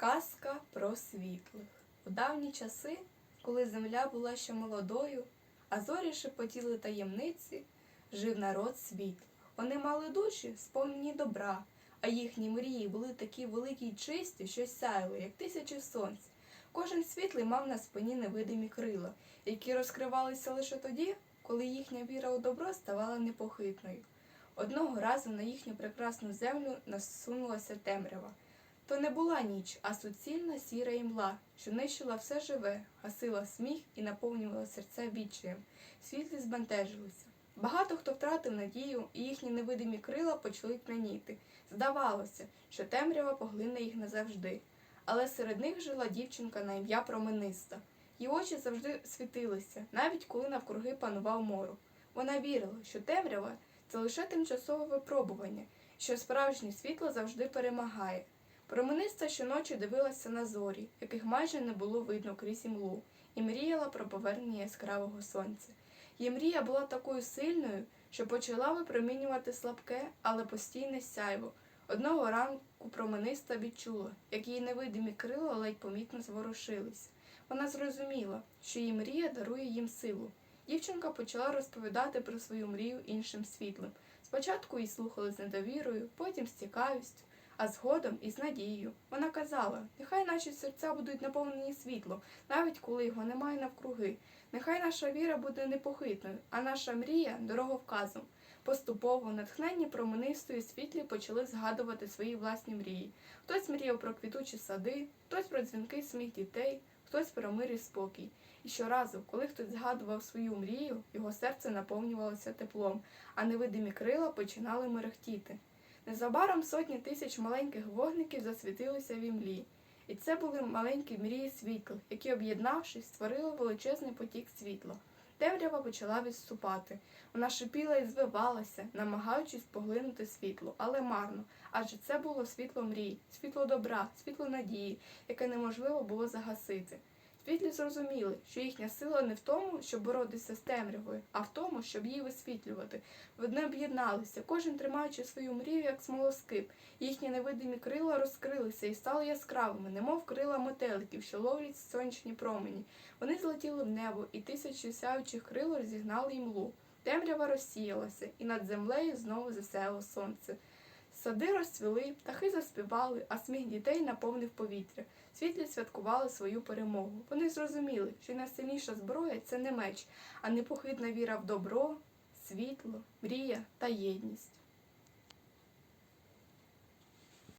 Казка про світлих. У давні часи, коли земля була ще молодою, а зорі шепотіли таємниці, жив народ світлих. Вони мали душі, сповнені добра, а їхні мрії були такі великі й чисті, що сяяли, як тисячі сонць. Кожен світлий мав на спині невидимі крила, які розкривалися лише тоді, коли їхня віра у добро ставала непохитною. Одного разу на їхню прекрасну землю насунулася темрява. То не була ніч, а суцільна сіра імла, що нищила все живе, гасила сміх і наповнювала серця відчаєм. Світлі збентежилися. Багато хто втратив надію, і їхні невидимі крила почали тьмяніти. Здавалося, що темрява поглине їх назавжди. Але серед них жила дівчинка на ім'я Промениста. Її очі завжди світилися, навіть коли навкруги панував морок. Вона вірила, що темрява це лише тимчасове випробування, що справжнє світло завжди перемагає. Промениста щоночі дивилася на зорі, яких майже не було видно крізь імлу, і мріяла про повернення яскравого сонця. Її мрія була такою сильною, що почала випромінювати слабке, але постійне сяйво. Одного ранку промениста відчула, як її невидимі крила ледь помітно зворушились. Вона зрозуміла, що її мрія дарує їм силу. Дівчинка почала розповідати про свою мрію іншим світлим. Спочатку її слухали з недовірою, потім з цікавістю, а згодом і з надією. Вона казала, нехай наші серця будуть наповнені світлом, навіть коли його немає навкруги. Нехай наша віра буде непохитною, а наша мрія дороговказом. Поступово натхненні променистої світлі почали згадувати свої власні мрії. Хтось мріяв про квітучі сади, хтось про дзвінкий сміх дітей, хтось про мир і спокій. І щоразу, коли хтось згадував свою мрію, його серце наповнювалося теплом, а невидимі крила починали мерехтіти. Незабаром сотні тисяч маленьких вогників засвітилися в імлі. І це були маленькі мрії світлих, які, об'єднавшись, створили величезний потік світла. Темрява почала відступати. Вона шипіла і звивалася, намагаючись поглинути світло, але марно, адже це було світло мрій, світло добра, світло надії, яке неможливо було загасити. Світлі зрозуміли, що їхня сила не в тому, щоб боротися з темрявою, а в тому, щоб її висвітлювати. Вони об'єдналися, кожен тримаючи свою мрію, як смолоскип. Їхні невидимі крила розкрилися і стали яскравими, немов крила метеликів, що ловлять сонячні промені. Вони злетіли в небо, і тисячі сяючих крил розігнали імлу. Темрява розсіялася, і над землею знову засяяло сонце. Сади розцвіли, птахи заспівали, а сміх дітей наповнив повітря. Світлі святкували свою перемогу. Вони зрозуміли, що найсильніша зброя це не меч, а непохитна віра в добро, світло, мрія та єдність.